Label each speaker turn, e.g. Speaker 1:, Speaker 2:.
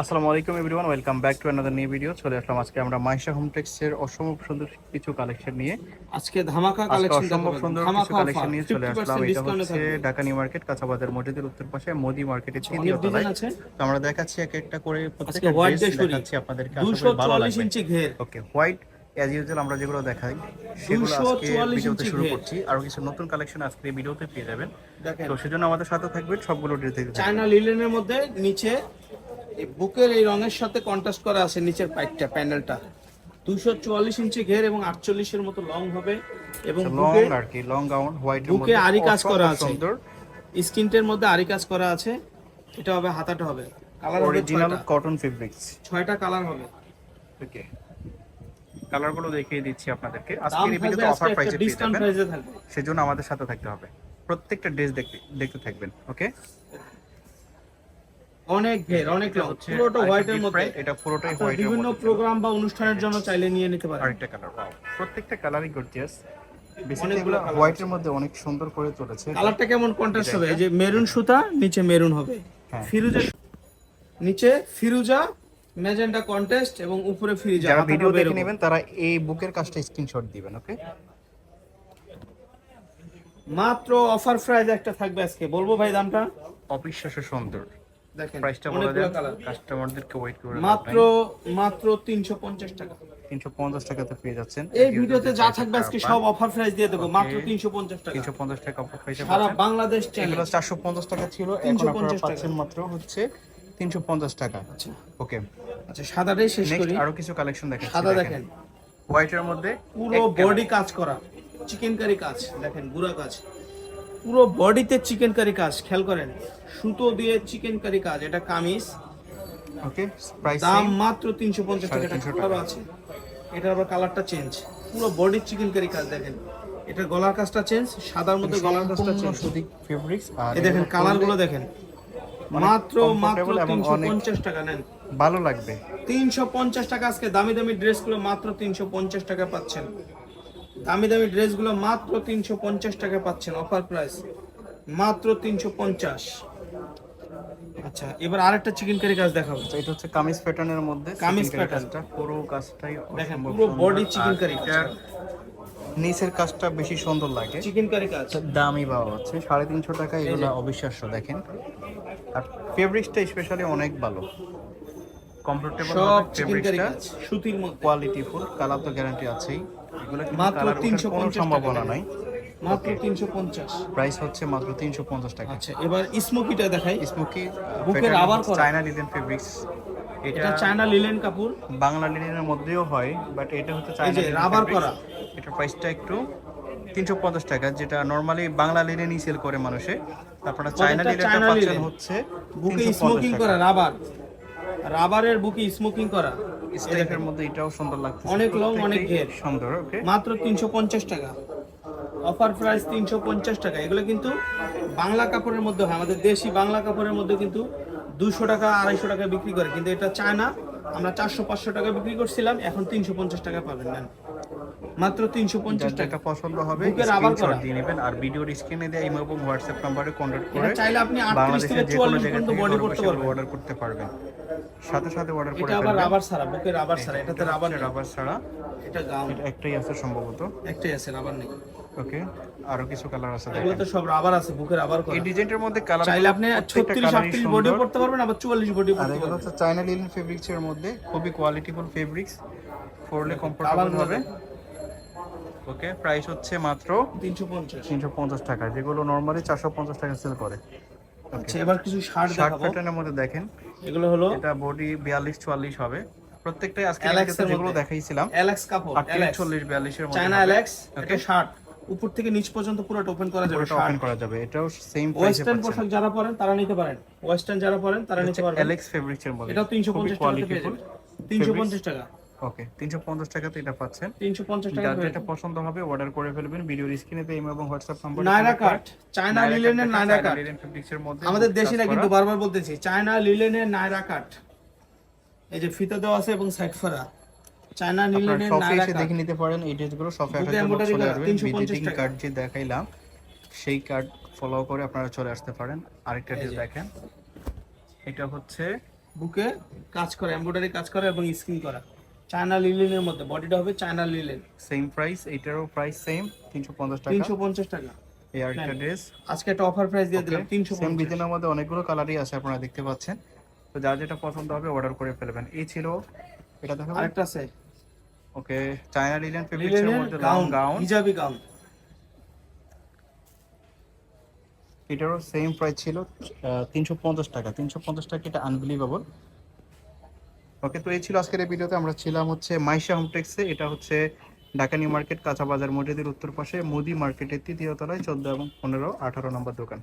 Speaker 1: আসসালামু আলাইকুম everyone welcome back to another new video চলে আসলাম আজকে আমরা মাইশা হোমটেক্সের অসম্ভব সুন্দর কিছু কালেকশন নিয়ে।
Speaker 2: আজকে ধামাকা কালেকশন
Speaker 1: অসম্ভব সুন্দর কিছু কালেকশন নিয়ে চলে আসলাম। এটা হচ্ছে ঢাকা নিউ মার্কেট কাঁচাবাজার মসজিদের উত্তর পাশে মোদি
Speaker 2: অনেক
Speaker 1: তৃতীয় তলায়। তো আমরা দেখাচ্ছি এক একটা করে প্রত্যেকটা ড্রেস দেখাচ্ছি আপনাদেরকে। করি ভালো
Speaker 2: 244
Speaker 1: লাগবে
Speaker 2: ইঞ্চি ঘের।
Speaker 1: ওকে হোয়াইট অ্যাজ ইউজুয়াল আমরা যেগুলো দেখাই সেগুলো আজকে ভিডিওতে শুরু করছি। আরও কিছু নতুন কালেকশন আজকে ভিডিওতে পেয়ে যাবেন। তো সেজন্য আমাদের সাথে থাকবেন সবগুলো ড্রেস দেখতে থাকবেন।
Speaker 2: চায়না লিলেনের মধ্যে নিচে এই বুকের এই রঙের সাথে কন্ট্রাস্ট করা আছে নিচের পাইপটা প্যানেলটা 244 ইঞ্চি ঘের এবং 48 এর মতো লং হবে এবং
Speaker 1: লং আর কি লং গাউন হোয়াইট
Speaker 2: বুকে আরি কাজ করা আছে। স্কিনটের মধ্যে আরি কাজ করা আছে এটা হবে হাতাটা হবে। কালার
Speaker 1: অরিজিনাল কটন ফেব্রিক্স
Speaker 2: ছয়টা কালার হবে।
Speaker 1: ওকে কালারগুলো দেখিয়ে দিচ্ছি আপনাদেরকে। আজকের এই ভিডিওতে অফার প্রাইসে পেয়ে যাবেন। সেজন্য আমাদের সাথে থাকতে হবে। প্রত্যেকটা ড্রেস দেখতে দেখতে থাকবেন। ওকে
Speaker 2: অনেক ঘের অনেক লং পুরোটা হোয়াইটের মধ্যে।
Speaker 1: এটা পুরোটাই হোয়াইটের
Speaker 2: বিভিন্ন প্রোগ্রাম বা অনুষ্ঠানের জন্য চাইলে নিয়ে নিতে পারেন।
Speaker 1: আরেকটা কালার পাও প্রত্যেকটা কালারই গর্জিয়াস
Speaker 2: অনেকগুলো
Speaker 1: হোয়াইটের মধ্যে অনেক সুন্দর করে তুলেছে
Speaker 2: কালারটা কেমন কন্ট্রাস্ট হবে? যে মেরুন সুতা নিচে মেরুন হবে।
Speaker 1: হ্যাঁ।
Speaker 2: ফিরুজা নিচে ফিরুজা ম্যাজেন্টা কন্টেস্ট এবং উপরে ফিরুজা
Speaker 1: যারা ভিডিও দেখে নেবেন তারা এই বুকের কাজটা স্ক্রিনশট দিবেন ওকে
Speaker 2: মাত্র অফার প্রাইস একটা থাকবে আজকে। বলব ভাই দামটা?
Speaker 1: অবিশ্বাস্য সুন্দর। প্রাইসটা বলে দেন। কাস্টমারদেরকে ওয়েট করে
Speaker 2: মাত্র মাত্র 350 টাকা।
Speaker 1: তিনশো পঞ্চাশ টাকাতে পেয়ে যাচ্ছেন।
Speaker 2: এই ভিডিওতে যা থাকবে আজকে সব অফার প্রাইস দিয়ে দেবো মাত্র 350 টাকা।
Speaker 1: তিনশো পঞ্চাশ টাকা অফার প্রাইসে
Speaker 2: সারা বাংলাদেশ চ্যানেল
Speaker 1: চারশো পঞ্চাশ টাকা ছিল এখন আপনারা পাচ্ছেন মাত্র হচ্ছে তিনশো পঞ্চাশ টাকা।
Speaker 2: আচ্ছা।
Speaker 1: ওকে
Speaker 2: আচ্ছা সাদাটাই শেষ করি।
Speaker 1: আরও কিছু কালেকশন দেখাচ্ছি
Speaker 2: সাদা দেখেন।
Speaker 1: হোয়াইটের মধ্যে
Speaker 2: পুরো বডি কাজ করা। চিকেন কারি কাজ দেখেন গুড়া কাজ। পুরো বডিতে চিকেন কারি কাজ খেয়াল করেন। সুতো দিয়ে চিকেন কারি কাজ এটা কামিজ।
Speaker 1: ওকে প্রাইস
Speaker 2: দাম মাত্র তিনশো পঞ্চাশ টাকা
Speaker 1: সাড়ে তিনশো
Speaker 2: আছে। এটার আবার কালারটা চেঞ্জ পুরো বডির চিকেন কারি কাজ দেখেন। এটা গলার কাজটা চেঞ্জ সাদার মধ্যে গলার কাজটা চেঞ্জ
Speaker 1: সুদিক ফেব্রিক্স আর
Speaker 2: এই দেখেন কালারগুলো দেখেন। মাত্র মাত্র
Speaker 1: অনেক-
Speaker 2: পঞ্চাশ টাকা নেন।
Speaker 1: ভালো লাগবে।
Speaker 2: তিনশো পঞ্চাশ টাকা আজকে দামি দামি ড্রেসগুলো মাত্র তিনশো পঞ্চাশ টাকা পাচ্ছেন। দামি দামি ড্রেসগুলো মাত্র তিনশো পঞ্চাশ টাকা পাচ্ছেন অফার প্রাইস। মাত্র তিনশো পঞ্চাশ। আচ্ছা এবার আরেকটা চিকেন কারি কাজ দেখাবো।
Speaker 1: তো এটা হচ্ছে কামিজ প্যাটার্নের মধ্যে।
Speaker 2: কামিজ।
Speaker 1: কাজটা পুরো কাজটাই
Speaker 2: দেখেন, পুরো
Speaker 1: আর
Speaker 2: curry
Speaker 1: এটার নিচের কাজটা বেশি সুন্দর লাগে।
Speaker 2: চিকেন কারি কাজ
Speaker 1: দামই পাওয়া হচ্ছে সাড়ে তিনশো টাকা এগুলো অবিশ্বাস্য দেখেন। আর ফেব্রিক্সটা স্পেশালি অনেক ভালো। কমফোর্টেবল
Speaker 2: সব চিকেন কারি কাজ সুতির মধ্যে।
Speaker 1: কোয়ালিটি ফুল কালার তো গ্যারান্টি আছেই।
Speaker 2: মাত্র 350
Speaker 1: সম্ভাবনা নাই।
Speaker 2: মাত্র তিনশো পঞ্চাশ।
Speaker 1: প্রাইস হচ্ছে মাত্র তিনশো পঞ্চাশ টাকা।
Speaker 2: আচ্ছা এবার স্মোকিটা দেখাই।
Speaker 1: স্মোকি
Speaker 2: বুকের আবার
Speaker 1: চায়না লিলেন ফেব্রিক্স।
Speaker 2: এটা
Speaker 1: এটা
Speaker 2: চায়না লিলেন কাপড়।
Speaker 1: বাংলা লিনেনের মধ্যেও হয় বাট এটা হচ্ছে চায়না
Speaker 2: রাবার করা।
Speaker 1: এটার প্রাইসটা একটু তিনশো পঞ্চাশ টাকা যেটা নর্মালি বাংলা লিনেনই সেল করে মানুষে। আপনারা চায়না পাচ্ছেন হচ্ছে
Speaker 2: বুকে স্মোকিং করা রাবার। রাবারের বুকে স্মোকিং করা।
Speaker 1: স্টাইপের মধ্যে এটাও সুন্দর লাগছে
Speaker 2: অনেক লং অনেক ঘের।
Speaker 1: সুন্দর ওকে
Speaker 2: মাত্র তিনশো পঞ্চাশ টাকা। অফার প্রাইস তিনশো পঞ্চাশ টাকা। এগুলো কিন্তু বাংলা কাপড়ের মধ্যে হয়। আমাদের দেশি বাংলা কাপড়ের মধ্যে কিন্তু দুশো টাকা আড়াইশো টাকা বিক্রি করে। কিন্তু এটা চায় না আমরা চারশো পাঁচশো টাকা বিক্রি করছিলাম এখন তিনশো পঞ্চাশ টাকা পাবেন নেন। মাত্র তিনশো পঞ্চাশ টাকা।
Speaker 1: পছন্দ হবে
Speaker 2: আবার
Speaker 1: স্ক্রিনশট দিয়ে নেবেন আর ভিডিওর স্ক্রিনে দেয় এবং হোয়াটসঅ্যাপ নাম্বারে কন্ট্যাক্ট করে
Speaker 2: চাইলে আপনি
Speaker 1: বাংলাদেশের যে কোনো
Speaker 2: চুয়াল্লিশ
Speaker 1: জায়গা থেকে
Speaker 2: বডি করতে পারবেন।
Speaker 1: অর্ডার করতে পারবেন। সাথে সাথে অর্ডার করে
Speaker 2: এটা আবার রাবার ছাড়া বুকের রাবার ছাড়া এটাতে রাবার নেই।
Speaker 1: রাবার ছাড়া।
Speaker 2: এটা গাউন
Speaker 1: একটাই আছে সম্ভবত।
Speaker 2: একটাই আছে রাবার নেই।
Speaker 1: ওকে? আরও কিছু কালার আছে
Speaker 2: এগুলো তো সব রাবার আছে বুকের রাবার করা।
Speaker 1: এই ডিজাইনটার মধ্যে কালার
Speaker 2: চাইলে আপনি ছত্রিশ আটত্রিশ বডি পড়তে পারবেন আবার চুয়াল্লিশ বডি
Speaker 1: আর
Speaker 2: পড়তে
Speaker 1: এগুলো
Speaker 2: পারবেন।
Speaker 1: চায়না লিনেন ফেব্রিক্স এর মধ্যে খুবই কোয়ালিটিফুল ফেব্রিক্স পরলে কমফোর্টেবল হবে। ওকে প্রাইস হচ্ছে মাত্র
Speaker 2: তিনশো পঞ্চাশ।
Speaker 1: তিনশো পঞ্চাশ টাকা যেগুলো নর্মালি চারশো পঞ্চাশ টাকা সেল করে।
Speaker 2: আচ্ছা এবার কিছু শার্ট
Speaker 1: শার্ট
Speaker 2: দেখাবো।
Speaker 1: প্যাটার্নের মধ্যে দেখেন।
Speaker 2: এগুলো হলো
Speaker 1: এটা বডি বিয়াল্লিশ চুয়াল্লিশ হবে। প্রত্যেকটাই আজকে
Speaker 2: এর
Speaker 1: যেগুলো দেখাইছিলাম।
Speaker 2: অ্যালেক্স কাপড়
Speaker 1: আটত্রিশ
Speaker 2: অ্যালেক্স
Speaker 1: চল্লিশ বিয়াল্লিশের মধ্যে
Speaker 2: চায়না
Speaker 1: Okay.
Speaker 2: এটা শার্ট উপর থেকে নিচ পর্যন্ত পুরোটা ওপেন করা যাবে
Speaker 1: ওপেন করা যাবে এটাও সেম
Speaker 2: ওয়েস্টার্ন পোশাক যারা পরেন তারা নিতে পারেন। ওয়েস্টার্ন যারা পরেন তারা নিতে পারবেন।
Speaker 1: অ্যালেক্স ফেব্রিক্স এর মধ্যে
Speaker 2: তিনশো
Speaker 1: খুবই
Speaker 2: টাকা পেয়ে যাবেন। তিনশো পঞ্চাশ টাকা।
Speaker 1: ওকে তিনশো পঞ্চাশ টাকাতে এটা পাচ্ছেন।
Speaker 2: তিনশো পঞ্চাশ টাকা
Speaker 1: যার
Speaker 2: পেয়ে
Speaker 1: যেটা পছন্দ হবে অর্ডার করে ফেলবেন। ভিডিওর স্ক্রিনে তে ইমো এবং WhatsApp number
Speaker 2: Naira cut China লিলেনের Naira cut
Speaker 1: fabrics এর মধ্যে
Speaker 2: আমাদের দেশি না কিন্তু বারবার বলতেছি চায়না লিলেনের নায়রা কাট এই যে ফিতা দেওয়া আছে এবং সাইড ফারা। চায়না
Speaker 1: আপনার
Speaker 2: লিলেনের
Speaker 1: শপে এসে দেখে নিতে পারেন এই ড্রেসগুলো শপে আসার জন্য চলে আসবেন ভিজিটিং কার্ড যে দেখাইলাম সেই কার্ড ফলো করে আপনারা চলে আসতে পারেন। আরেকটা ড্রেস দেখেন। এটা হচ্ছে
Speaker 2: বুকে কাজ করা এমব্রয়ডারি কাজ করা এবং স্ক্রিন করা। চায়না লিলেনের মধ্যে বডিটা হবে চায়না লিলেন
Speaker 1: সেম প্রাইস এটারও প্রাইস সেম তিনশো পঞ্চাশ টাকা।
Speaker 2: তিনশো পঞ্চাশ টাকা।
Speaker 1: এই আরেকটা ড্রেস
Speaker 2: আজকে একটা অফার প্রাইস দিয়ে দিলাম
Speaker 1: সেম ডিজাইনের মধ্যে অনেকগুলো কালারই আছে আপনারা দেখতে পাচ্ছেন। তো যার যেটা পছন্দ হবে অর্ডার করে ফেলবেন। এই ছিল এটা দেখো
Speaker 2: আরেকটা আছে।
Speaker 1: ওকে চায়না লিলেন ফেব্রিক্সের মধ্যে লং
Speaker 2: গাউন
Speaker 1: গাউন
Speaker 2: হিজাবি গাউন
Speaker 1: এটারও সেম প্রাইস ছিল তিনশো পঞ্চাশ টাকা। তিনশো পঞ্চাশ টাকা এটা আনবিলিভেবল ওকে তো এই ছিল আজকের এই ভিডিওতে। আমরা ছিলাম হচ্ছে মাইশা হোমটেক্সে এটা হচ্ছে ঢাকা নিউ মার্কেট কাঁচা বাজার মসজিদের উত্তর পাশে মোদি মার্কেটের তৃতীয় তলায় চোদ্দ এবং পনেরো আঠারো নম্বর দোকান।